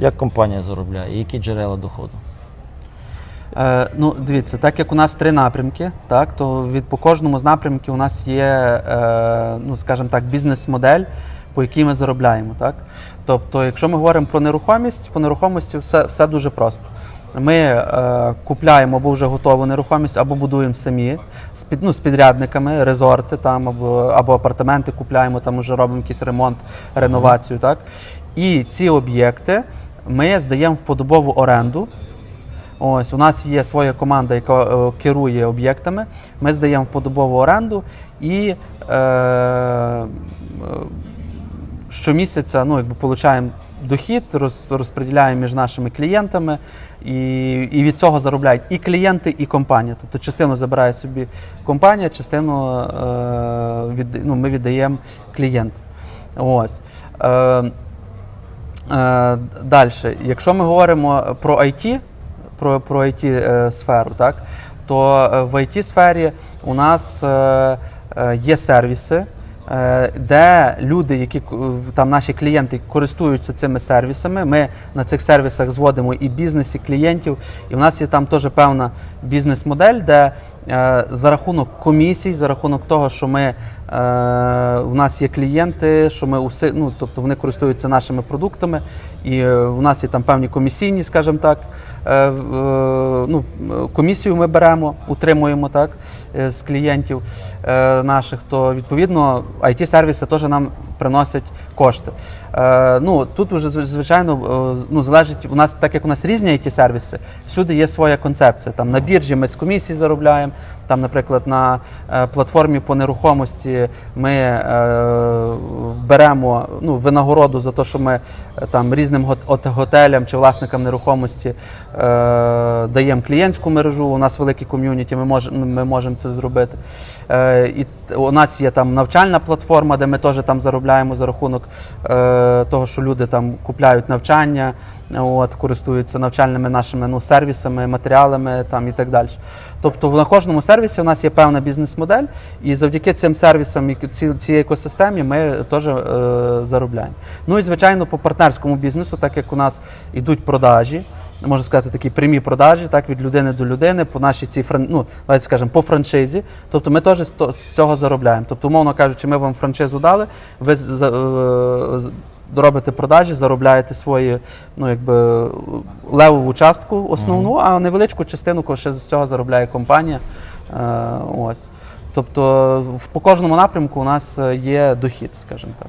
Як компанія заробляє? Які джерела доходу? Е, ну, дивіться, так як у нас три напрямки, так, то від по кожному з напрямків у нас є, е, ну, скажімо так, бізнес-модель, по якій ми заробляємо. Так? Тобто, якщо ми говоримо про нерухомість, по нерухомості все, все дуже просто. Ми е, купляємо або вже готову нерухомість, або будуємо самі з, під, ну, з підрядниками, резорти там, або, або апартаменти купляємо, там вже робимо якийсь ремонт, реновацію. Так? І ці об'єкти ми здаємо в подобову оренду. Ось у нас є своя команда, яка е, керує об'єктами. Ми здаємо в подобову оренду і е, е, щомісяця ну, якби, получаємо дохід, роз, розподіляємо між нашими клієнтами, і, і від цього заробляють і клієнти, і компанія. Тобто частину забирає собі компанія, частину е, від, ну, ми віддаємо клієнтам. Ось. Е, Далі, якщо ми говоримо про IT, про, про IT е, сферу, так, то е, в IT сфері у нас е, е, є сервіси, е, де люди, які там наші клієнти користуються цими сервісами. Ми на цих сервісах зводимо і бізнес, і клієнтів. І в нас є там теж певна бізнес-модель, де е, за рахунок комісій, за рахунок того, що ми е, у нас є клієнти, що ми уси, ну, тобто вони користуються нашими продуктами, і е, у нас є там певні комісійні, скажімо так, е, в- е, ну, е, комісію ми беремо, утримуємо так е, з клієнтів е, наших, то відповідно it сервіси теж нам приносять кошти. Е, ну, тут уже звичайно е, ну, залежить, у нас, так як у нас різні it сервіси всюди є своя концепція. Там на біржі ми з комісії заробляємо, там, наприклад, на е, платформі по нерухомості ми е, беремо ну, винагороду за те, що ми е, там різним гот- готелям чи власникам нерухомості е, даємо клієнтську мережу. У нас великі ком'юніті, ми можемо ми можемо це зробити. Е, і у нас є там навчальна платформа, де ми теж там заробляємо за рахунок е, того, що люди там купляють навчання, от, користуються навчальними нашими ну, сервісами, матеріалами там, і так далі. Тобто на кожному сервісі у нас є певна бізнес-модель, і завдяки цим сервісам і ці, цій екосистемі ми теж е, заробляємо. Ну і звичайно, по партнерському бізнесу, так як у нас йдуть продажі. Можна сказати, такі прямі продажі, так від людини до людини, по нашій цій фран... ну, давайте скажемо, по франшизі. Тобто ми теж з цього заробляємо. Тобто, умовно кажучи, ми вам франшизу дали, ви е, робите продажі, заробляєте свої, ну якби левову частку основну, а невеличку частину ще з цього заробляє компанія. Е, ось. Тобто по кожному напрямку у нас е, є дохід, скажімо так.